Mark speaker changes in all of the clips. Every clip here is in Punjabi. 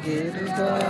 Speaker 1: ਪ੍ਰਭ ਗਿਰਦਾਰ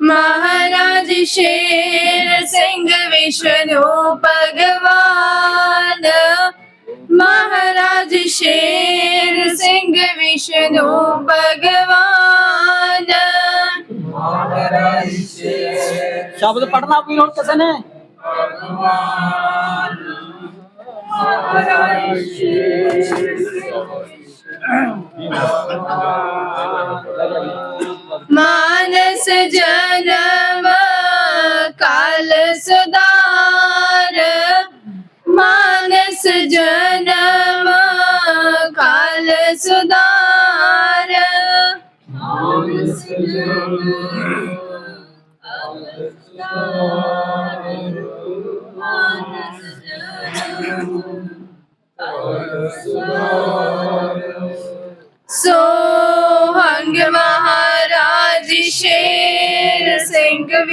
Speaker 1: ਮਹਾਰਾਜ ਸ਼ੇਰ ਸਿੰਘ ਵਿਸ਼ਨੂੰ ਭਗਵਾਨ। ਮਹਾਰਾਜ ਸ਼ੇਰ ਸਿੰਘ ਵਿਸ਼ਨੂੰ ਭਗਵਾਨ।
Speaker 2: ਸ਼ਬਦ ਪੜਨਾ ਵੀ ਹੁਣ ਕਿਸੇ ਨੇ?
Speaker 1: मानस जनम काल सुधार मानस जनम काल सुधार So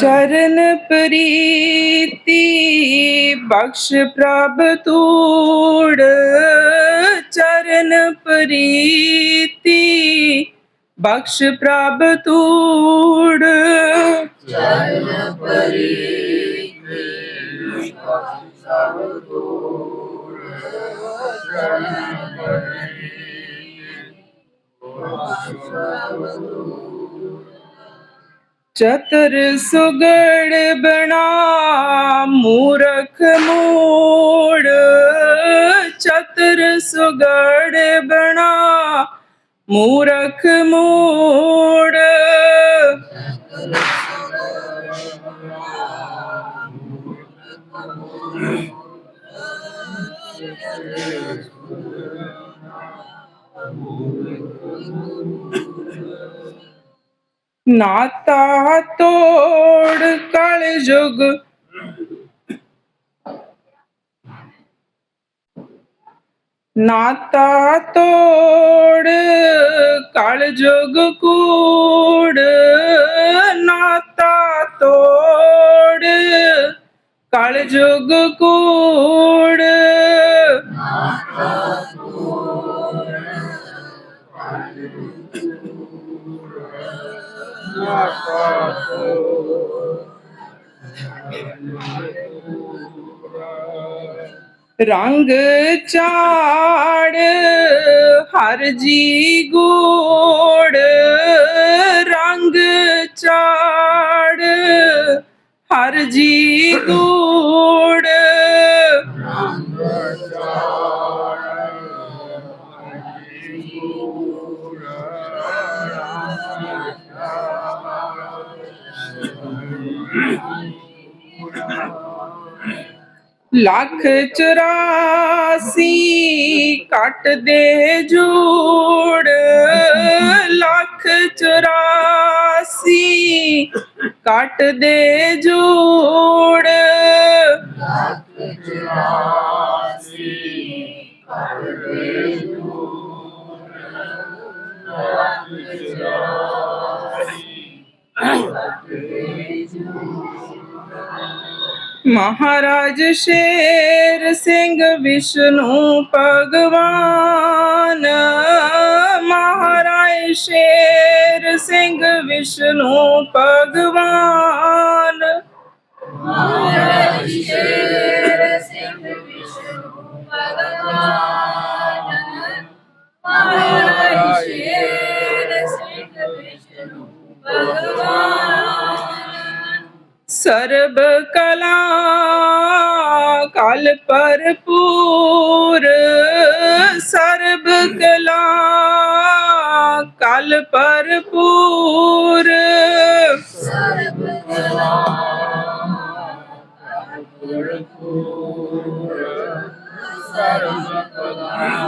Speaker 3: ਚਰਨ ਪ੍ਰੀਤੀ ਬਖਸ਼ ਪ੍ਰਭ ਤੂੜ ਚਰਨ ਪ੍ਰੀਤੀ ਬਖਸ਼ ਪ੍ਰਭ ਤੂੜ ਚਤਰ ਸੁਗੜ ਬਣਾ ਮੂਰਖ ਮੂੜ। ਚਤਰ ਸੁਗੜ ਬਣਾ ਮੂਰਖ ਮੂੜ। ਨਾਤਾ ਤੋੜ ਕਲ ਯੁਗ ਨਾਤਾ ਤੋੜ ਕਲ ਯੁਗ ਕੂੜ। ਨਾਤਾ ਤੋੜ ਕਲ ਯੁਗ ਕੂੜ। ਰੰਗ ਚਾੜ ਹਰ ਜੀ ਗੋੜ ਰੰਗ ਚਾੜ ਹਰ ਜੀ ਗੋੜ ਲੱਖ ਚੁਰਾਸੀ ਕੱਟ ਦੇ ਜੋੜ। ਲੱਖ ਚੁਰਾਸੀ ਕੱਟ ਦੇ ਜੋੜ। ਮਹਾਰਾਜ ਸ਼ੇਰ ਸਿੰਘ ਵਿਸ਼ਨੂੰ ਭਗਵਾਨ। ਮਹਾਰਾਜ ਸ਼ੇਰ ਸਿੰਘ ਵਿਸ਼ਨੂੰ ਭਗਵਾਨ।
Speaker 1: ਸ਼ੇਰ
Speaker 3: ਸਰਬ ਕਲਾ ਕਲ ਭਰਪੂਰ। ਸਰਬ ਕਲਾ ਕਲ ਭਰਪੂਰ।
Speaker 1: ਸਰਬ ਕਲਾ
Speaker 3: ਸੋਹੰ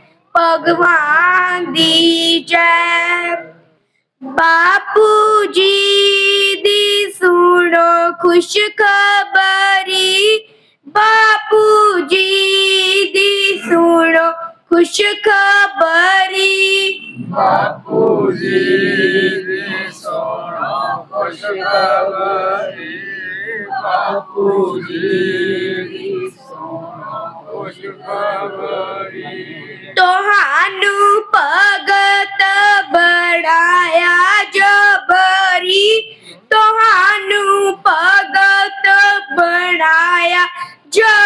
Speaker 1: ਭਗਵਾਨ ਦੀ ਜੈ। ਬਾਪੂ ਜੀ ਦੀ ਸੁਣੋ ਖੁਸ਼ ਖਬਰੀ ਬਾਪੂ ਜੀ ਦੀ ਸੁਣੋ ਖੁਸ਼ ਖਬਰੀ
Speaker 4: ਬਾਪੂ ਜੀ ਦੀ ਸੋਣਾ ਖੁਸ਼ਖਬਰੀ। ਬਾਪੂ ਜੀ ਦੀ ਸੋਣਾ ਖੁਸ਼ਖਬਰੀ
Speaker 1: ਤੁਹਾਨੂੰ ਭਗਤ ਬਣਾਇਆ ਜਬਰੀ ਤੁਹਾਨੂੰ ਭਗਤ ਬਣਾਇਆ ਜਬਰੀ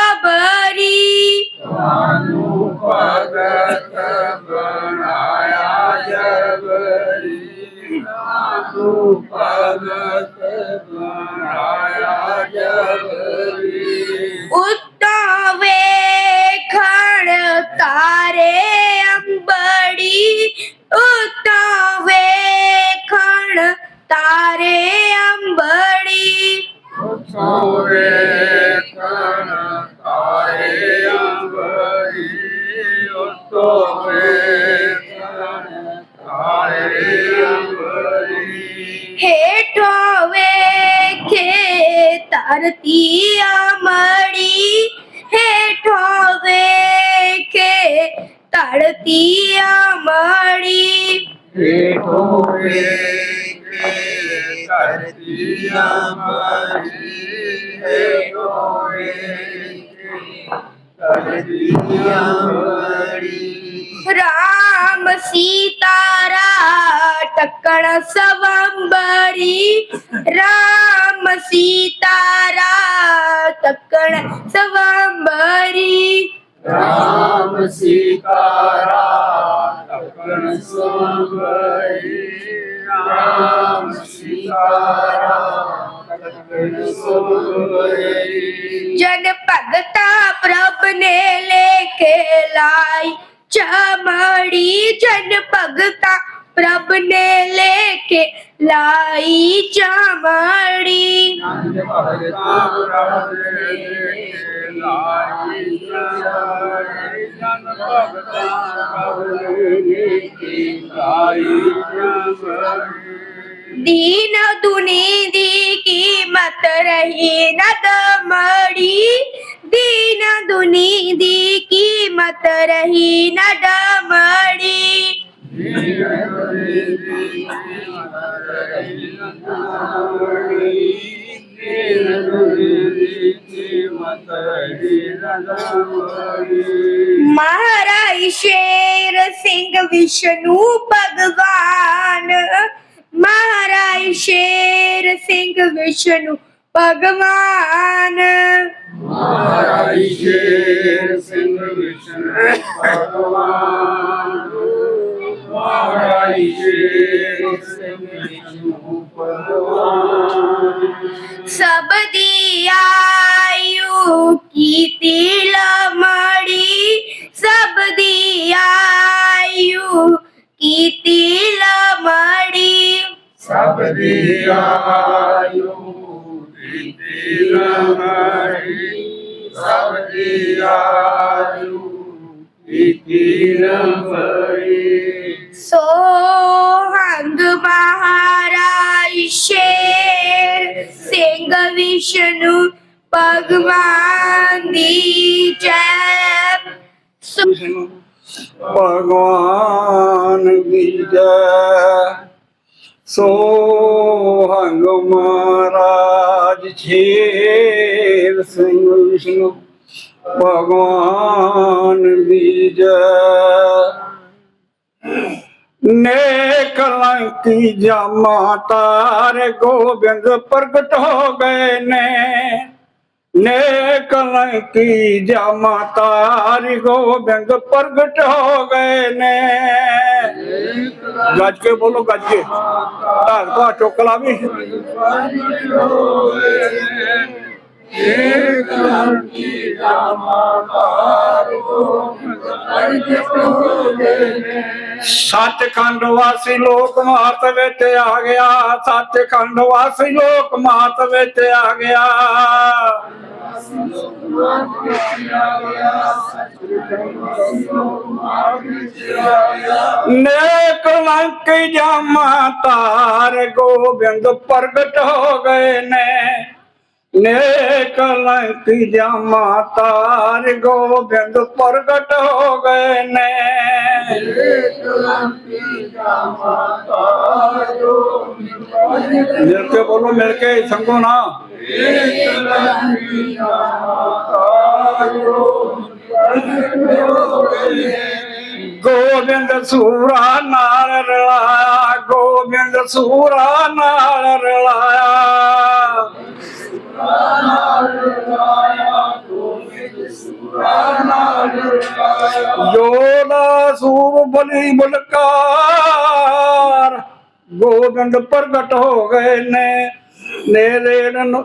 Speaker 1: ਧਰਤੀ ਅਮੜੀ ਹੇਠੋਂ ਵੇਖੇ ਧਰਤੀ ਅਮੜੀ
Speaker 4: ਹੋਵੇ ਧਰਤੀ ਅੰਬਰੀ ਹੋਵੇ ਧਰਤੀ ਅੰਬਰੀ
Speaker 1: राम सीतारा टक्कण सवंबरी। राम सीतारा टक्कण सवंबरी।
Speaker 4: राम सीतारा टक्कण सवंबरी। राम सीतारा टक्कण सवंबरी।
Speaker 1: जन भगता प्रभ ने लेके लाई। ਚਮੜੀ ਜਨ ਭਗਤਾ ਪ੍ਰਭ ਨੇ ਲੇਖੇ ਲਾਈ ਚਮੜੀ।
Speaker 4: ਲਾਈ ਜਾਈ ਨੰਦ ਭਗਤਾ ਪ੍ਰਭ ਦੇ ਲਾਈ
Speaker 1: ਦੀਨ ਦੁਨੀ ਦੀ ਕੀਮਤ ਰਹੀ ਨਦਮੜੀ ਦੀਨ ਦੁਨੀ ਦੀ ਕੀਮਤ ਰਹੀ ਨਦਮੜੀ ਮਹਾਰਾਜ ਸ਼ੇਰ ਸਿੰਘ ਵਿਸ਼ਨੂੰ ਭਗਵਾਨ। ਮਹਾਰਾਜ ਸ਼ੇਰ ਸਿੰਘ ਵਿਸ਼ਨੂੰ ਭਗਵਾਨ।
Speaker 5: ਮਹਾਰਾਜ ਸ਼ੇਰ ਸਿੰਘ ਵਿਸ਼ਨ ਭਗਵਾਨ। ਮਹਾਰਾਜ ਸ਼ੇਰ ਸਿੰਘ ਵਿਸ਼ਨ ਭਗਵਾਨ।
Speaker 1: ਸਭ ਦੀ ਆਯੂ ਕੀਤੀ ਲਮੜੀ। ਸਭ ਦੀ ਆਯੂ ਕੀਤੀ ਲਮੜੀ।
Speaker 5: ਸਭ ਦੀ ਆਯੂ ਦੀ ਆਯੂ ਕੀਤੀ ਲੰਬਾਈ
Speaker 1: ਸੋ ਹੰਗ ਮਹਾਰਾਜ ਸ਼ੇਰ ਸਿੰਘ ਵਿਸ਼ਨੂੰ ਭਗਵਾਨ ਦੀ ਜੈ ਸੋ
Speaker 5: ਭਗਵਾਨ ਦੀ ਭਗਵਾਨ ਦੀ ਜੈ ਨੇ ਕਲੰਕੀ ਜਾਮਾ ਤਾਰ ਗੋਬਿੰਦ ਪ੍ਰਗਟ ਹੋ ਗਏ ਨੇ। ਨੇ ਕਲੰਕੀ ਜਾਮਾ ਤਾਰ ਗੋਬਿੰਦ ਪ੍ਰਗਟ ਹੋ ਗਏ ਨੇ। ਗੱਜ ਕੇ ਬੋਲੋ, ਗੱਜ ਕੇ। ਧਾਰ ਧਾ ਚੋਕਲਾ ਵੀ। ਸੱਚਖੰਡ ਵਾਸੀ ਲੋਕ ਮਾਤ ਵਿੱਚ ਆ ਗਿਆ, ਸੱਚਖੰਡ ਵਾਸੀ ਲੋਕ ਮਾਤ ਵਿੱਚ ਆ ਗਿਆ। ਨੇਕ ਲੰਕ ਜਾਮਾ ਤਾਰ ਗੋਬਿੰਦ ਪ੍ਰਗਟ ਹੋ ਗਏ ਨੇ। ਨੇਕ ਲੰਕ ਜਾਮਾ ਤਾਰ ਗੋਬਿੰਦ ਪ੍ਰਗਟ ਹੋ ਗਏ ਨੇ। ਮਿਲ ਕੇ ਬੋਲੋ ਮਿਲ ਕੇ ਸੰਗੋ ਨਾ। ਗੋਬਿੰਦ ਸੂਰਾ ਨਾਲ ਰਲਾਇਆ ਗੋਬਿੰਦ ਸੂਰਾ ਨਾਲ ਰਲਾਇਆ। ਜੋਦਾ ਸੂਰ ਬਲੀ ਬਲਕਾਰ ਗੋਬਿੰਦ ਪ੍ਰਗਟ ਹੋ ਗਏ ਨੇ ਨੇਰੇਣ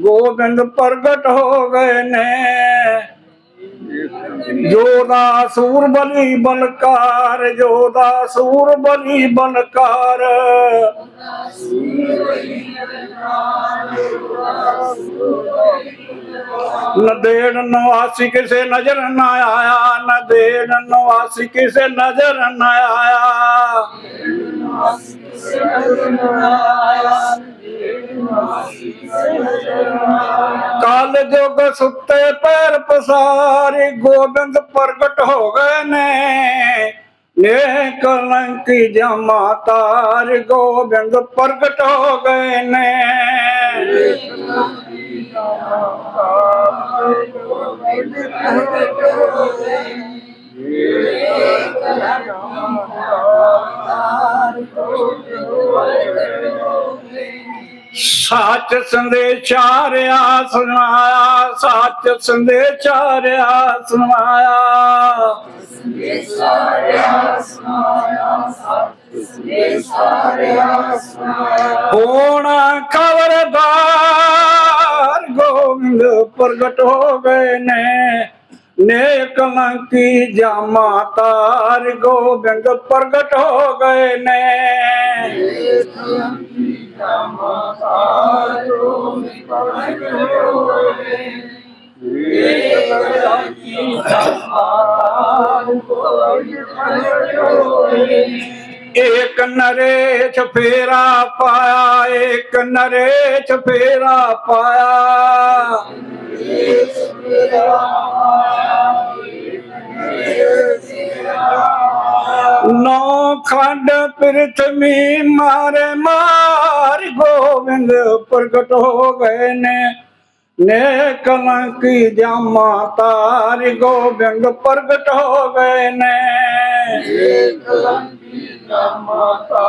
Speaker 5: ਗੋਬਿੰਦ ਪ੍ਰਗਟ ਹੋ ਗਏ ਨੇ ਜੋਦਾ ਸੂਰ ਬਲੀ ਬਲਕਾਰ ਜੋਦਾ ਸੂਰ ਬਲੀ ਬਲਕਾਰ ਨਦੇੜ ਨਵਾਸੀ ਕਿਸੇ ਨਜ਼ਰ ਨਾ ਆਇਆ ਨਦੇੜ ਨਵਾਸੀ ਕਿਸੇ ਨਜ਼ਰ ਨਾ ਆਇਆ ਕਾਲ ਜੋਗ ਸੁੱਤੇ ਪੈਰ ਪਸਾਰੀ ਗੋਬਿੰਦ ਪ੍ਰਗਟ ਹੋ ਗਏ ਨੇ ਨੇ ਕਲੰਕੀ ਜਮਾ ਤਾਰ ਗੋਬਿੰਦ ਪ੍ਰਗਟ ਹੋ ਗਏ ਨੇ। ਸੱਚ ਸੰਦੇਸ਼ਾਰਿਆ ਸੁਣਾਇਆ ਸੱਚ ਸੰਦੇਸ਼ਾਰਿਆ ਸੁਣਾਇਆ ਹੁਣ ਖਬਰਦਾਰ ਗੋਬਿੰਦ ਪ੍ਰਗਟ ਹੋ ਗਏ ਨੇ। ਨੇ ਕਲੰਕੀ ਜਾਮਾ ਤਾਰ ਗੋਬਿੰਦ ਪ੍ਰਗਟ ਹੋ ਗਏ ਨੇ। ਇੱਕ ਨਰੇਸ਼ ਫੇਰਾ ਪਾਇਆ ਏਕ ਇੱਕ ਨਰੇਸ਼ ਫੇਰਾ ਪਾਇਆ अखंड पृथ्वी मारे मार गोविंद प्रगट हो गए ने ने कलंक जमा तार गोविंद प्रगट हो गए ने माता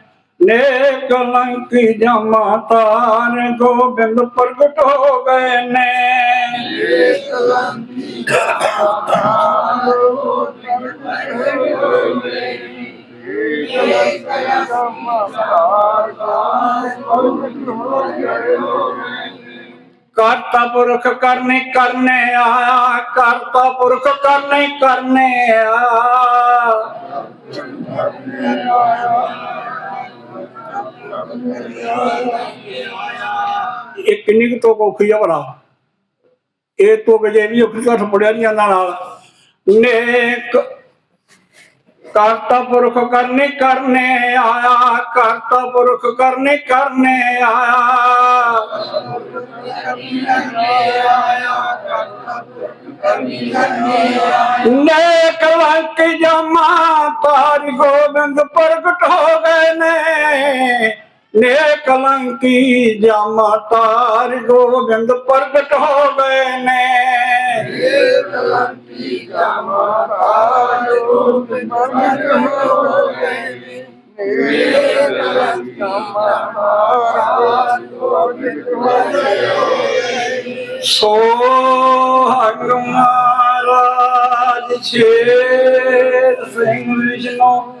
Speaker 5: ਕਰ ਤਾਰੀ ਗੋਬਿੰਦ ਪ੍ਰਗਟ ਹੋ ਗਏ ਨੇ। ਨੇਕ ਲੰਕੀ ਜਮਾ ਤਾਰ ਗੋਬਿੰਦ ਪ੍ਰਗਟ ਹੋ ਗਏ ਨੇ। ਕਰਤਾ ਪੁਰਖ ਕਰਨੇ ਕਰਨੇ ਆਇਆ ਕਰਤਾ ਪੁਰਖ ਕਰਨੇ ਕਰਨੇ ਆਇਆ ਇਹ ਕਿੰਨੀ ਕੁ ਤੋਂ ਔਖੀ ਆ ਭਲਾ ਇਹ ਤੋਂ ਵਜੇ ਵੀ ਔਖੀ ਘੱਟ ਪੜਿਆ ਨਹੀਂ ਜਾਂਦਾ ਨਾਲ। ਨੇਕ ਕਰਤਾ ਪੁਰਖ ਕਰਨੇ ਕਰਨੇ ਆਇਆ, ਕਰਤਾ ਪੁਰਖ ਕਰਨੇ ਕਰਨੇ ਆਇਆ। ਨੇ ਲੰਕ ਜਮਾ ਤਾਰ ਗੋਬਿੰਦ ਪ੍ਰਗਟ ਹੋ ਗਏ ਨੇ। ਨੇਕ ਲੰਕੀ ਜਮਾ ਤਾਰ ਗੋਬਿੰਦ ਪ੍ਰਗਟ ਹੋ ਗਏ ਨੇ। ਸੋ ਹਰਿ ਮਹਾਰਾਜ ਸ਼ੇਰ ਸਿੰਘ ਵਿਸ਼ਨੂੰ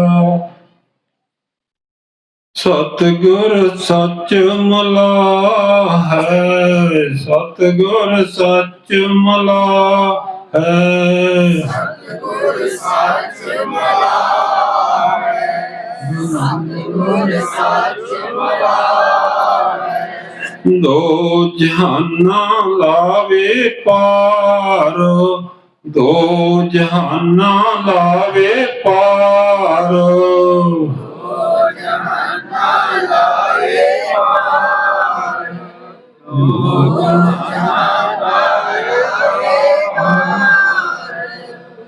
Speaker 6: ਸਤਿਗੁਰ ਸੱਚ ਮਲਾ ਹੈ ਸਤਿਗੁਰ ਸੱਚ ਮਲਾ ਹੈ ਦੋ ਜਹਾਨਾਂ ਲਾਵੇ ਪਾਰ ਦੋ ਜਹਾਨਾਂ ਲਾਵੇ ਪਾਰ।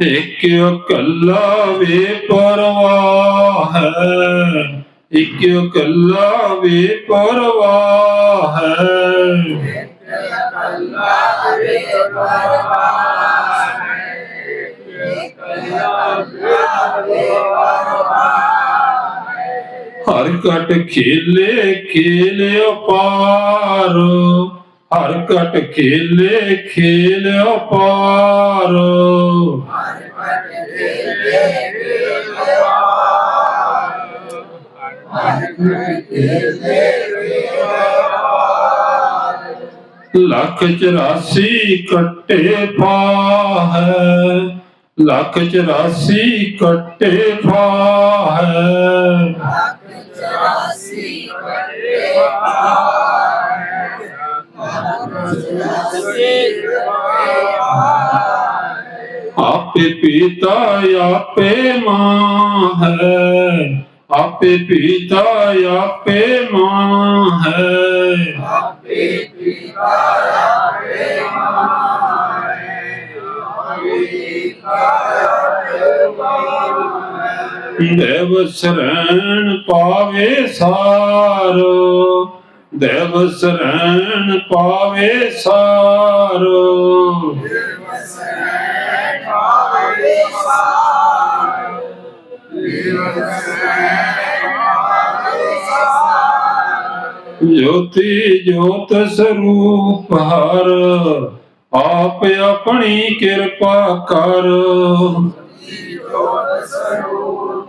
Speaker 6: ਇੱਕ ਇਕੱਲਾ ਵੇ ਪਰਵਾਹ ਹੈ ਇੱਕ ਇਕੱਲਾ ਵੇ ਪਰਵਾਹ ਹੈ ਹਰ ਕਟ ਖੇਲੇ, ਖੇਲ ਅਪਾਰ ਹਰ ਕਟ ਖੇਲੇ, ਖੇਲ ਅਪਾਰ ਲੱਖ 84 ਕੱਟੇ ਪਾ ਹੈ ਲੱਖ 84 ਕੱਟੇ ਪਾ ਹੈ ਆਪੇ ਪੀਤਾ ਆਪੇ ਮਾਂ ਹੈ ਆਪੇ ਪੀਤਾ ਆਪੇ ਮਾਂ ਹੈ ਦੇਵ ਸਰਣ ਪਾਵੇ ਸਾਰ। ਦੇਵ ਸਰਣ ਪਾਵੇ ਸਾਰ। ਜੋਤੀ ਜੋਤ ਸਰੂਪ ਹਰ, ਆਪ ਆਪਣੀ ਕਿਰਪਾ ਕਰ।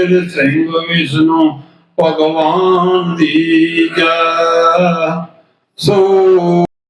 Speaker 6: ਕਬੀਰ ਸਿੰਘ ਵਿਸ਼ਨੂੰ ਭਗਵਾਨ ਦੀ ਜੈ। ਸੋ